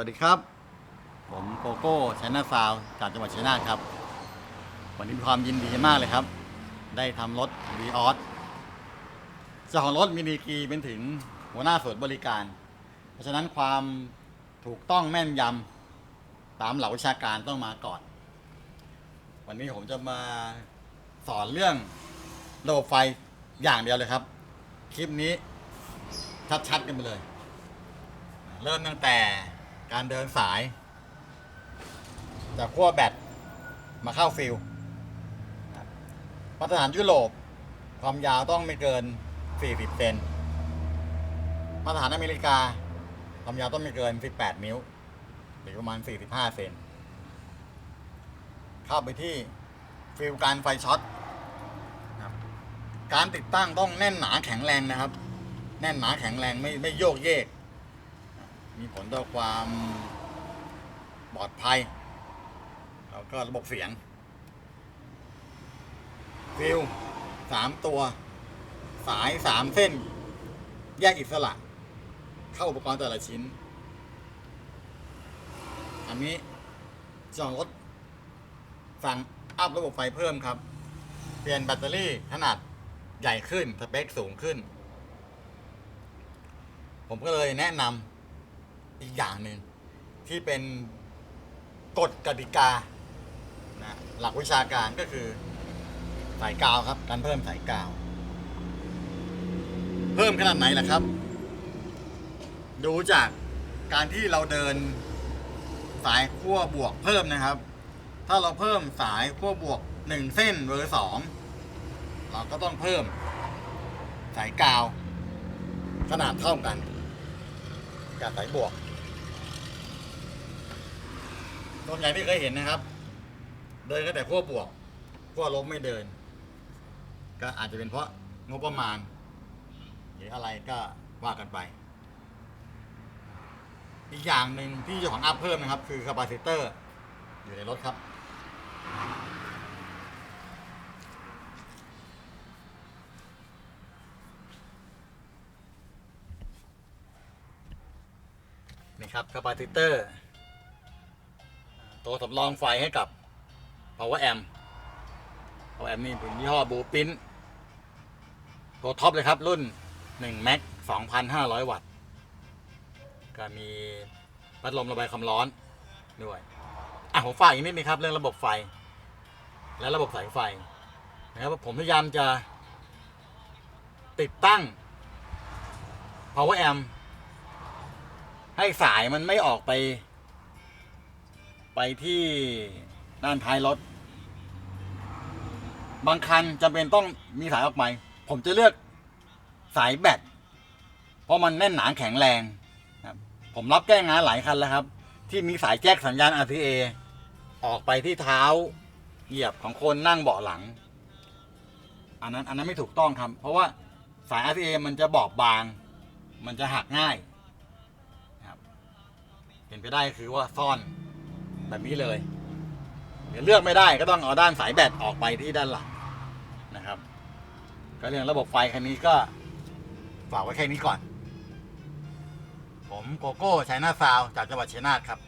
วัสดีครับ ผมโกโก้ชัยนาซาวจากจังหวัดชัยนาทครับ วันนี้มีความยินดีมากเลยครับ ได้ทำรถวีออสเจ้าของรถมีดีกรีเป็นถึงหัวหน้าส่วนบริการ เพราะฉะนั้นความถูกต้องแม่นยำตามหลักวิชาการต้องมาก่อน วันนี้ผมจะมาสอนเรื่องระบบไฟอย่างเดียวเลยครับ คลิปนี้ชัดๆกันไปเลย เริ่มตั้งแต่ การเดินสาย จากขั้วแบตมาเข้าฟิลมาตรฐานยุโรปความยาวต้องไม่เกิน 40 เซน มาตรฐานอเมริกา ความยาวต้องไม่เกิน 18 นิ้ว หรือประมาณ 45 เซน เข้าไปที่ฟิลการไฟช็อตการติดตั้งต้องแน่นหนาแข็งแรงนะครับ แน่นหนาแข็งแรงไม่ไม่โยกเยก มีผลต่อความปลอดภัย แล้วก็ระบบเสียงฟิลสามตัว สายสามเส้น แยกอิสระ เข้าอุปกรณ์แต่ละชิ้น อันนี้จองรถสั่งอัพระบบไฟเพิ่มครับ เปลี่ยนแบตเตอรี่ขนาดใหญ่ขึ้น สเปคสูงขึ้น ผมก็เลยแนะนำ อีกอย่างหนึ่งที่เป็นกฎกติกานะหลักวิชาการก็คือสายกาวครับ การเพิ่มสายกาว เพิ่มขนาดไหนล่ะครับ ดูจากการที่เราเดินสายขั้วบวกเพิ่มนะครับ ถ้าเราเพิ่มสายขั้วบวกหนึ่งเส้นเบอร์สองเราก็ต้องเพิ่มสายกาว ขนาดเท่ากันกับสายบวก ส่วนใหญ่ที่เคยเห็นนะครับ เดินก็แต่ขั้วบวกขั้วลบไม่เดิน ก็อาจจะเป็นเพราะงบประมาณ หรืออะไรก็ว่ากันไป อีกอย่างหนึ่งที่เจ้าของอัพเพิ่มนะครับ คือคาปาซิเตอร์อยู่ในรถครับนี่ครับคาปาซิเตอร์ ตัวสำรองไฟให้กับ power amp power amp นี่เป็นยี่ห้อบูปินตัวท็อปเลยครับ รุ่น1 Max 2,500 วัตต์ ก็มีพัดลมระบายความร้อนด้วยอะผมฝากอีกนิดนึงครับ เรื่องระบบไฟ และระบบสายไฟนะครับผมพยายามจะติดตั้ง power amp ให้สายมันไม่ออกไป ไปที่ด้านท้ายรถ บางคันจำเป็นต้องมีสายออกไป ผมจะเลือกสายแบตเพราะมันแน่นหนาแข็งแรงครับผมรับแก้งานหลายคันแล้วครับ ที่มีสายแจ็คสัญญาณ RCA ออกไปที่เท้าเหยียบของคนนั่งเบาะหลัง อันนั้นอันนั้นไม่ถูกต้องครับ เพราะว่าสาย RCA มันจะบอบบาง มันจะหักง่ายครับเป็นไปได้คือว่าซ่อน แบบนี้เลยเดี๋ยวเลือกไม่ได้ก็ต้องเอาด้านสายแบตออกไปที่ด้านหลังนะครับ ก็เรื่องระบบไฟคันนี้ก็ฝากไว้แค่นี้ก่อน ผมโกโก้ชัยนาซาว จากจังหวัดชัยนาทครับ